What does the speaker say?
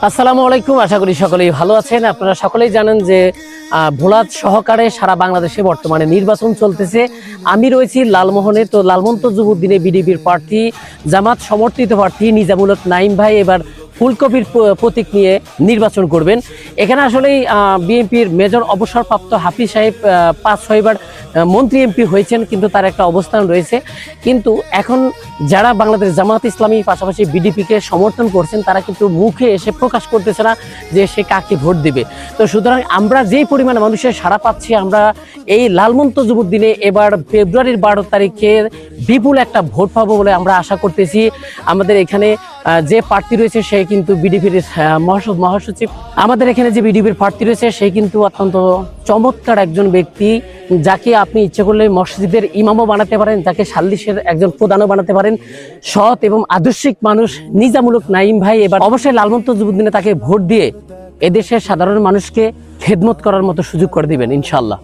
আসসালামু আলাইকুম, আশা করি সকলেই ভালো আছেন। আপনারা সকলেই জানেন যে ভোলাত সহকারে সারা বাংলাদেশে বর্তমানে নির্বাচন চলতেছে। আমি রয়েছি লালমোহনে, তো লালমন্ত যুবুদ্দিনে বিডিপির প্রার্থী, জামাত সমর্থিত প্রার্থী নিজামুলক নাইম ভাই। এবার ফুলকপির প্রতীক নিয়ে নির্বাচন করবেন। এখানে আসলেই বিএনপির মেজর অবসরপ্রাপ্ত হাফিজ সাহেব পাঁচ ছয়বার মন্ত্রী এমপি হয়েছেন, কিন্তু তার একটা অবস্থান রয়েছে। কিন্তু এখন যারা বাংলাদেশ জামাত ইসলামী, পাশাপাশি বিডিপিকে সমর্থন করছেন, তারা কিন্তু মুখে এসে প্রকাশ করতেছে না যে সে কাকে ভোট দিবে। তো সুতরাং আমরা যেই পরিমাণ মানুষের সাড়া পাচ্ছি, আমরা এই লালমন্ত যুবদিনে এবার ফেব্রুয়ারির বারো তারিখে বিপুল একটা ভোট পাবো বলে আমরা আশা করতেছি। আমাদের এখানে যে প্রার্থী রয়েছে, সে কিন্তু বিডিপির মহাসচিব আমাদের এখানে যে বিডিপির প্রার্থী রয়েছে, সে কিন্তু অত্যন্ত চমৎকার একজন ব্যক্তি, যাকে আপনি ইচ্ছে করলে মসজিদের ইমামও বানাতে পারেন, যাকে সাল্লিশের একজন প্রধানও বানাতে পারেন। সৎ এবং আদর্শিক মানুষ নিজামূলক নাইম ভাই এবার অবশ্যই লালমন্ত যুবদিনে তাকে ভোট দিয়ে এদেশের সাধারণ মানুষকে খেদমত করার মতো সুযোগ করে দিবেন ইনশাল্লাহ